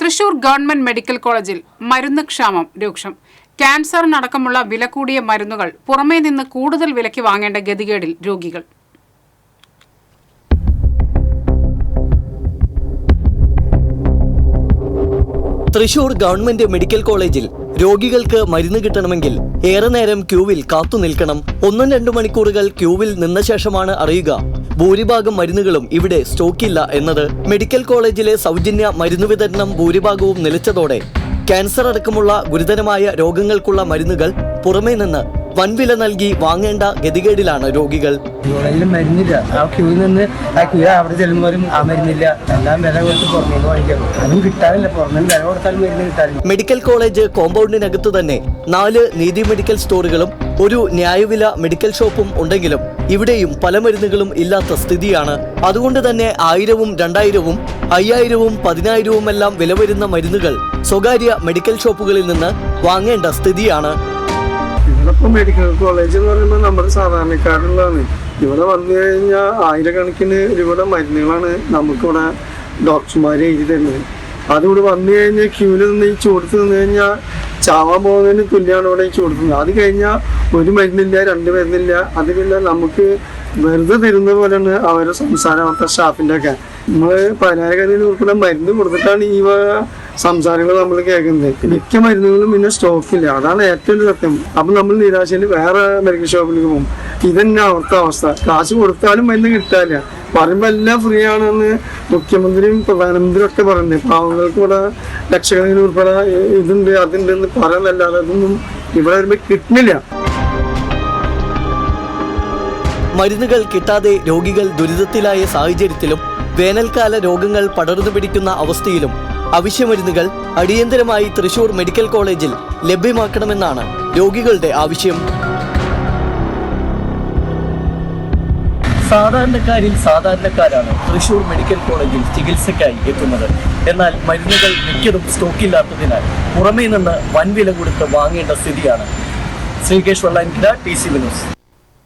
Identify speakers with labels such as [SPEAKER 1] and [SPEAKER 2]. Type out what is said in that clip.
[SPEAKER 1] Thrissur government medical കോളേജിൽ മരുന്ന് ക്ഷാമം രൂക്ഷം. ക്യാൻസറിനടക്കമുള്ള വില കൂടിയ മരുന്നുകൾ പുറമേ നിന്ന് കൂടുതൽ വിലയ്ക്ക് വാങ്ങേണ്ട ഗതികേടിൽ രോഗികൾ.
[SPEAKER 2] തൃശൂർ ഗവൺമെന്റ് മെഡിക്കൽ കോളേജിൽ രോഗികൾക്ക് മരുന്ന് കിട്ടണമെങ്കിൽ ഏറെ നേരം ക്യൂവിൽ കാത്തു നിൽക്കണം. ഒന്നും രണ്ടു മണിക്കൂറുകൾ ക്യൂവിൽ നിന്ന ശേഷമാണ് അറിയുക. ഭൂരിഭാഗം മരുന്നുകളും ഇവിടെ സ്റ്റോക്കില്ല എന്നത്. മെഡിക്കൽ കോളേജിലെ സൗജന്യ മരുന്ന് വിതരണം ഭൂരിഭാഗവും നിലച്ചതോടെ. ക്യാൻസർ അടക്കമുള്ള ഗുരുതരമായ രോഗങ്ങൾക്കുള്ള മരുന്നുകൾ പുറമേ നിന്ന് വൻവില നൽകി വാങ്ങേണ്ട ഗതികേടിലാണ് രോഗികൾ.
[SPEAKER 3] മരുന്നില്ല. ആ നിന്ന് ആ ക്യൂ അവിടെ ചെല്ലുമ്പോഴും ആ മരുന്നില്ല. എല്ലാം വില കൊടുത്ത് പുറമേന്ന് വാങ്ങിക്കാം. അതും കിട്ടാനില്ല പുറമേ വില കൊടുത്താലും മരുന്ന് കിട്ടാനില്ല
[SPEAKER 2] മെഡിക്കൽ കോളേജ് കോമ്പൗണ്ടിനകത്ത് തന്നെ നാല് നീതി മെഡിക്കൽ സ്റ്റോറുകളും ഒരു ന്യായവില മെഡിക്കൽ ഷോപ്പും ഉണ്ടെങ്കിലും ഇവിടെയും പല മരുന്നുകളും ഇല്ലാത്ത സ്ഥിതിയാണ്. അതുകൊണ്ട് തന്നെ ആയിരവും രണ്ടായിരവും അയ്യായിരവും പതിനായിരവും എല്ലാം വില വരുന്ന മരുന്നുകൾ സ്വകാര്യ മെഡിക്കൽ ഷോപ്പുകളിൽ നിന്ന് വാങ്ങേണ്ട സ്ഥിതിയാണ്.
[SPEAKER 4] ഇവിടെ മെഡിക്കൽ കോളേജ് എന്ന് പറയുമ്പോൾ നമ്മുടെ സാധാരണക്കാരുള്ളതാണ്. ഇവിടെ വന്നു കഴിഞ്ഞാൽ ആയിരക്കണക്കിന് രൂപയുടെ മരുന്നുകളാണ് നമുക്കിവിടെ ഡോക്ടർമാർ എഴുതി തരുന്നത്. അതിവിടെ വന്നു കഴിഞ്ഞാൽ ക്യൂവിൽ നിന്ന് ഈ ചൂടത്ത് നിന്ന് കഴിഞ്ഞാൽ ചാവാൻ പോകുന്നതിന് തുല്യമാണ് ഇവിടെ ഈ ചൂടത്തുന്നത് അത് കഴിഞ്ഞാൽ ഒരു മരുന്നില്ല രണ്ട് മരുന്നില്ല. അത് നമുക്ക് വെറുതെ തരുന്ന പോലെയാണ് അവരുടെ സംസാരം അവിടുത്തെ സ്റ്റാഫിന്റെ ഒക്കെ നമ്മൾ പതിനായിരം കൊടുക്കുന്ന മരുന്ന് കൊടുത്തിട്ടാണ് ഈ സംസാരങ്ങൾ നമ്മൾ കേൾക്കുന്നത്. മിക്ക മരുന്നുകളും പിന്നെ സ്റ്റോക്കില്ല അതാണ് ഏറ്റവും സത്യം. അപ്പൊ നമ്മൾ നിരാശയിൽ വേറെ മെഡിക്കൽ ഷോപ്പിലേക്ക് പോകും. ഇതന്നെ അവിടുത്തെ അവസ്ഥ. കാശ് കൊടുത്താലും മരുന്ന് കിട്ടാനില്ല. പറയുമ്പോൾ എല്ലാം ഫ്രീ ആണെന്ന് മുഖ്യമന്ത്രിയും പ്രധാനമന്ത്രിയും ഒക്കെ പറയുന്നത്. പാവങ്ങൾക്ക് ഇവിടെ ലക്ഷക്കണക്കിന് ഉൾപ്പെടെ ഇതുണ്ട് അതുണ്ട് എന്ന് പറയാനല്ലാതെ അതൊന്നും ഇവിടെ വരുമ്പോൾ കിട്ടുന്നില്ല.
[SPEAKER 2] മരുന്നുകൾ കിട്ടാതെ രോഗികൾ ദുരിതത്തിലായ സാഹചര്യത്തിലും വേനൽക്കാല രോഗങ്ങൾ പടർന്നു പിടിക്കുന്ന അവസ്ഥയിലും അവശ്യമരുന്നുകൾ അടിയന്തരമായി തൃശൂർ മെഡിക്കൽ കോളേജിൽ ലഭ്യമാക്കണമെന്നാണ് രോഗികളുടെ ആവശ്യം. സാധാരണക്കാരിൽ സാധാരണക്കാരാണ് തൃശൂർ മെഡിക്കൽ കോളേജിൽ ചികിത്സയ്ക്കായി എത്തുന്നത്. എന്നാൽ മരുന്നുകൾ മിക്കതും സ്റ്റോക്കില്ലാത്തതിനാൽ പുറമേ നിന്ന് വൻവില കൊടുത്ത് വാങ്ങേണ്ട സ്ഥിതിയാണ്. Sreekesh Vallankida T C Vinos